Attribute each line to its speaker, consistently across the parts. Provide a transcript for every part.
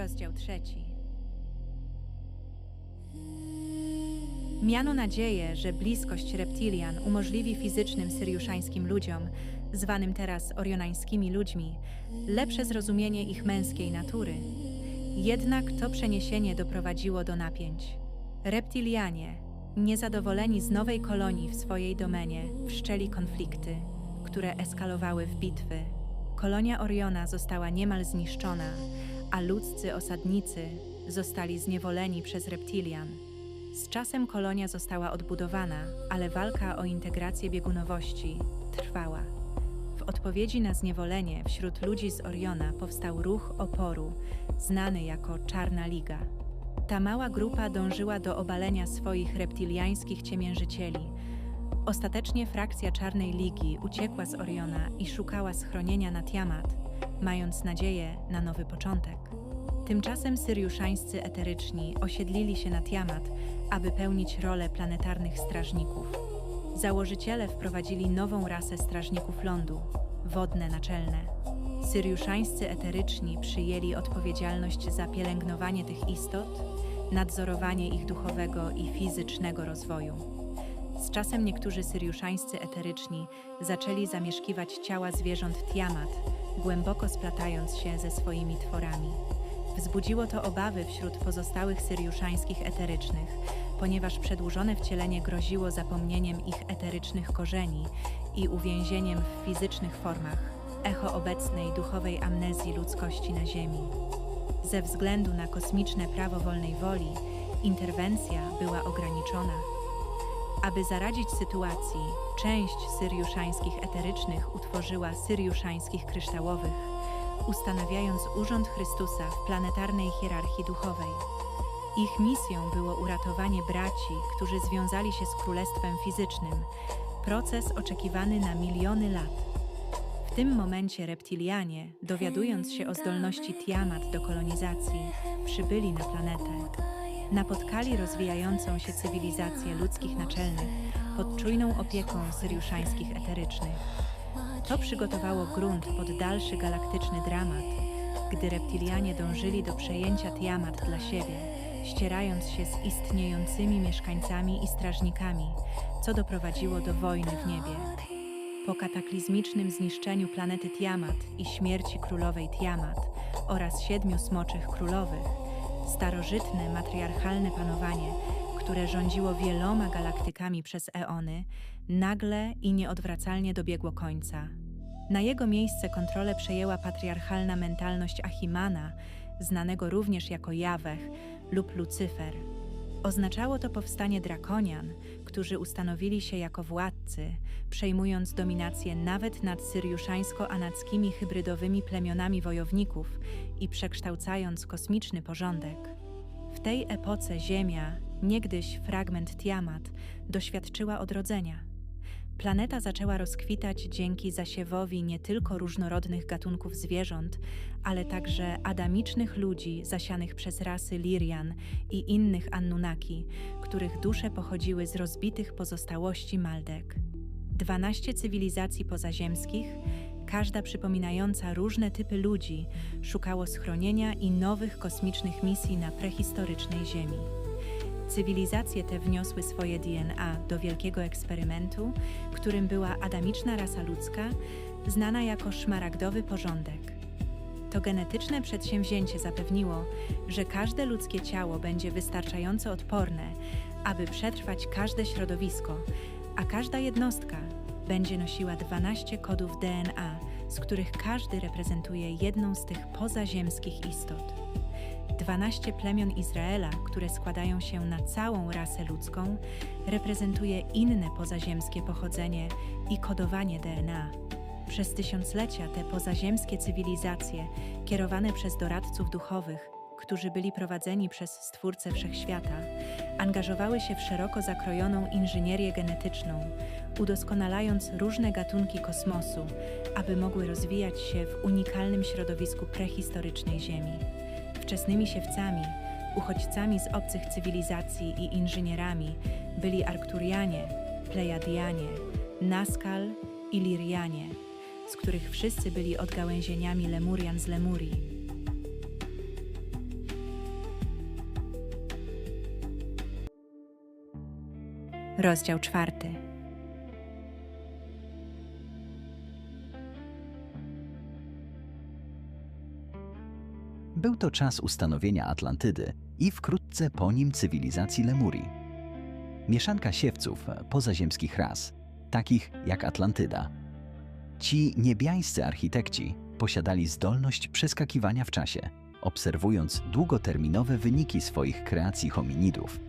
Speaker 1: Rozdział trzeci. Miano nadzieję, że bliskość reptilian umożliwi fizycznym syriuszańskim ludziom, zwanym teraz orionańskimi ludźmi, lepsze zrozumienie ich męskiej natury. Jednak to przeniesienie doprowadziło do napięć. Reptilianie, niezadowoleni z nowej kolonii w swojej domenie, wszczęli konflikty, które eskalowały w bitwy. Kolonia Oriona została niemal zniszczona, a ludzcy osadnicy zostali zniewoleni przez reptilian. Z czasem kolonia została odbudowana, ale walka o integrację biegunowości trwała. W odpowiedzi na zniewolenie wśród ludzi z Oriona powstał ruch oporu, znany jako Czarna Liga. Ta mała grupa dążyła do obalenia swoich reptiliańskich ciemiężycieli. Ostatecznie frakcja Czarnej Ligi uciekła z Oriona i szukała schronienia na Tiamat, mając nadzieję na nowy początek. Tymczasem syriuszańscy eteryczni osiedlili się na Tiamat, aby pełnić rolę planetarnych strażników. Założyciele wprowadzili nową rasę strażników lądu wodne naczelne. Syriuszańscy eteryczni przyjęli odpowiedzialność za pielęgnowanie tych istot, nadzorowanie ich duchowego i fizycznego rozwoju. Z czasem niektórzy syriuszańscy eteryczni zaczęli zamieszkiwać ciała zwierząt Tiamat, głęboko splatając się ze swoimi tworami. Wzbudziło to obawy wśród pozostałych syriuszańskich eterycznych, ponieważ przedłużone wcielenie groziło zapomnieniem ich eterycznych korzeni i uwięzieniem w fizycznych formach, echo obecnej duchowej amnezji ludzkości na Ziemi. Ze względu na kosmiczne prawo wolnej woli, interwencja była ograniczona. Aby zaradzić sytuacji, część syriuszańskich eterycznych utworzyła syriuszańskich kryształowych, ustanawiając urząd Chrystusa w planetarnej hierarchii duchowej. Ich misją było uratowanie braci, którzy związali się z królestwem fizycznym, proces oczekiwany na miliony lat. W tym momencie reptilianie, dowiadując się o zdolności Tiamat do kolonizacji, przybyli na planetę. Napotkali rozwijającą się cywilizację ludzkich naczelnych pod czujną opieką syriuszańskich eterycznych. To przygotowało grunt pod dalszy galaktyczny dramat, gdy reptilianie dążyli do przejęcia Tiamat dla siebie, ścierając się z istniejącymi mieszkańcami i strażnikami, co doprowadziło do wojny w niebie. Po kataklizmicznym zniszczeniu planety Tiamat i śmierci królowej Tiamat oraz siedmiu smoczych królowych, starożytne matriarchalne panowanie, które rządziło wieloma galaktykami przez eony, nagle i nieodwracalnie dobiegło końca. Na jego miejsce kontrolę przejęła patriarchalna mentalność Achimana, znanego również jako Jawech lub Lucyfer. Oznaczało to powstanie drakonian, którzy ustanowili się jako władcy, przejmując dominację nawet nad syriuszańsko-anackimi hybrydowymi plemionami wojowników i przekształcając kosmiczny porządek. W tej epoce Ziemia, niegdyś fragment Tiamat, doświadczyła odrodzenia. Planeta zaczęła rozkwitać dzięki zasiewowi nie tylko różnorodnych gatunków zwierząt, ale także adamicznych ludzi zasianych przez rasy Lirian i innych Anunnaki, których dusze pochodziły z rozbitych pozostałości Maldek. Dwanaście cywilizacji pozaziemskich, każda przypominająca różne typy ludzi, szukało schronienia i nowych kosmicznych misji na prehistorycznej Ziemi. Cywilizacje te wniosły swoje DNA do wielkiego eksperymentu, którym była adamiczna rasa ludzka, znana jako szmaragdowy porządek. To genetyczne przedsięwzięcie zapewniło, że każde ludzkie ciało będzie wystarczająco odporne, aby przetrwać każde środowisko, a każda jednostka będzie nosiła 12 kodów DNA, z których każdy reprezentuje jedną z tych pozaziemskich istot. 12 plemion Izraela, które składają się na całą rasę ludzką, reprezentuje inne pozaziemskie pochodzenie i kodowanie DNA. Przez tysiąclecia te pozaziemskie cywilizacje, kierowane przez doradców duchowych, którzy byli prowadzeni przez Stwórcę Wszechświata, angażowały się w szeroko zakrojoną inżynierię genetyczną, udoskonalając różne gatunki kosmosu, aby mogły rozwijać się w unikalnym środowisku prehistorycznej Ziemi Wczesnymi siewcami, uchodźcami z obcych cywilizacji i inżynierami byli Arkturianie, Plejadianie, Naskal i Lirianie, z których wszyscy byli odgałęzieniami Lemurian z Lemurii. Rozdział czwarty.
Speaker 2: Był to czas ustanowienia Atlantydy i wkrótce po nim cywilizacji Lemurii. Mieszanka siewców pozaziemskich ras, takich jak Atlantyda. Ci niebiańscy architekci posiadali zdolność przeskakiwania w czasie, obserwując długoterminowe wyniki swoich kreacji hominidów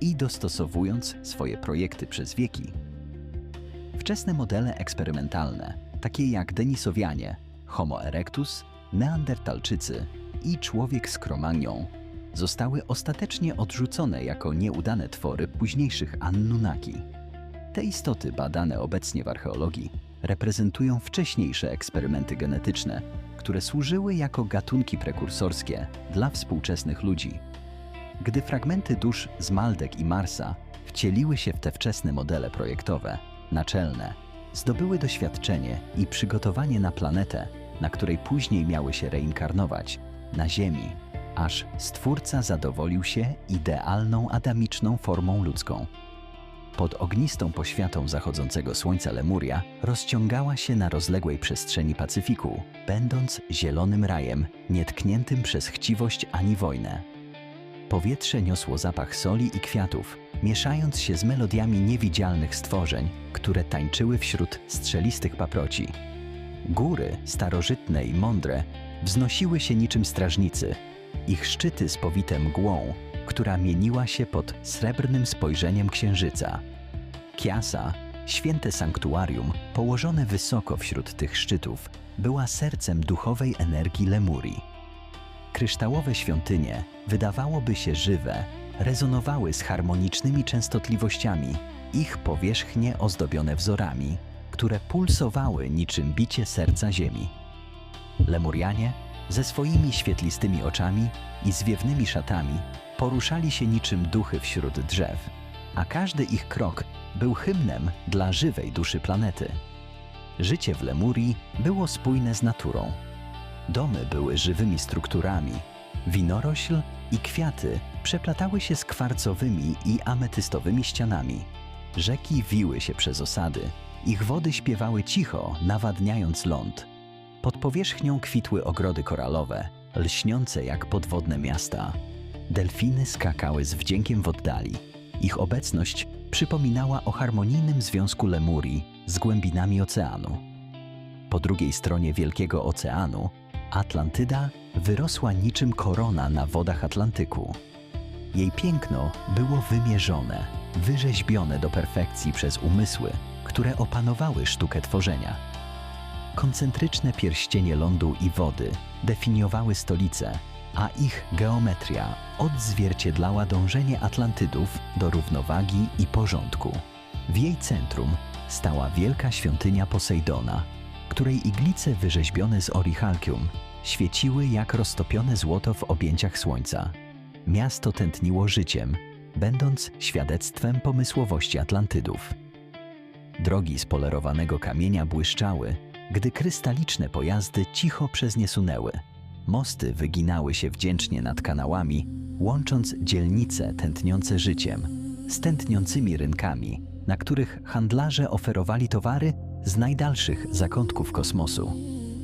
Speaker 2: i dostosowując swoje projekty przez wieki. Wczesne modele eksperymentalne, takie jak Denisowianie, Homo erectus, Neandertalczycy i człowiek z Kromagnon, zostały ostatecznie odrzucone jako nieudane twory późniejszych Anunnaki. Te istoty badane obecnie w archeologii reprezentują wcześniejsze eksperymenty genetyczne, które służyły jako gatunki prekursorskie dla współczesnych ludzi. Gdy fragmenty dusz z Maldek i Marsa wcieliły się w te wczesne modele projektowe, naczelne, zdobyły doświadczenie i przygotowanie na planetę, na której później miały się reinkarnować, na Ziemi, aż Stwórca zadowolił się idealną adamiczną formą ludzką. Pod ognistą poświatą zachodzącego słońca Lemuria rozciągała się na rozległej przestrzeni Pacyfiku, będąc zielonym rajem, nietkniętym przez chciwość ani wojnę. Powietrze niosło zapach soli i kwiatów, mieszając się z melodiami niewidzialnych stworzeń, które tańczyły wśród strzelistych paproci. Góry, starożytne i mądre, wznosiły się niczym strażnicy, ich szczyty spowite mgłą, która mieniła się pod srebrnym spojrzeniem księżyca. Kiasa, święte sanktuarium, położone wysoko wśród tych szczytów, była sercem duchowej energii Lemurii. Kryształowe świątynie, wydawałoby się żywe, rezonowały z harmonicznymi częstotliwościami, ich powierzchnie ozdobione wzorami, które pulsowały niczym bicie serca ziemi. Lemurianie, ze swoimi świetlistymi oczami i zwiewnymi szatami, poruszali się niczym duchy wśród drzew, a każdy ich krok był hymnem dla żywej duszy planety. Życie w Lemurii było spójne z naturą. Domy były żywymi strukturami, winorośl i kwiaty przeplatały się z kwarcowymi i ametystowymi ścianami. Rzeki wiły się przez osady, ich wody śpiewały cicho, nawadniając ląd. Pod powierzchnią kwitły ogrody koralowe, lśniące jak podwodne miasta. Delfiny skakały z wdziękiem w oddali. Ich obecność przypominała o harmonijnym związku Lemurii z głębinami oceanu. Po drugiej stronie Wielkiego Oceanu Atlantyda wyrosła niczym korona na wodach Atlantyku. Jej piękno było wymierzone, wyrzeźbione do perfekcji przez umysły, które opanowały sztukę tworzenia. Koncentryczne pierścienie lądu i wody definiowały stolicę, a ich geometria odzwierciedlała dążenie Atlantydów do równowagi i porządku. W jej centrum stała wielka świątynia Posejdona, której iglice wyrzeźbione z orichalcium świeciły jak roztopione złoto w objęciach słońca. Miasto tętniło życiem, będąc świadectwem pomysłowości Atlantydów. Drogi z polerowanego kamienia błyszczały, gdy krystaliczne pojazdy cicho przez nie sunęły. Mosty wyginały się wdzięcznie nad kanałami, łącząc dzielnice tętniące życiem z tętniącymi rynkami, na których handlarze oferowali towary z najdalszych zakątków kosmosu.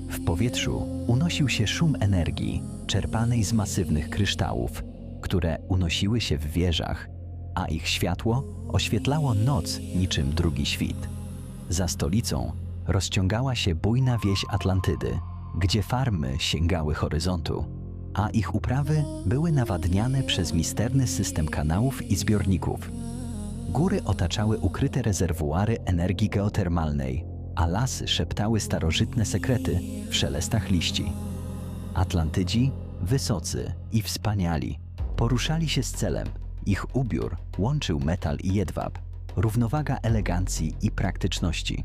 Speaker 2: W powietrzu unosił się szum energii czerpanej z masywnych kryształów, które unosiły się w wieżach, a ich światło oświetlało noc niczym drugi świt. Za stolicą rozciągała się bujna wieś Atlantydy, gdzie farmy sięgały horyzontu, a ich uprawy były nawadniane przez misterny system kanałów i zbiorników. Góry otaczały ukryte rezerwuary energii geotermalnej, a lasy szeptały starożytne sekrety w szelestach liści. Atlantydzi, wysocy i wspaniali, poruszali się z celem. Ich ubiór łączył metal i jedwab, równowaga elegancji i praktyczności.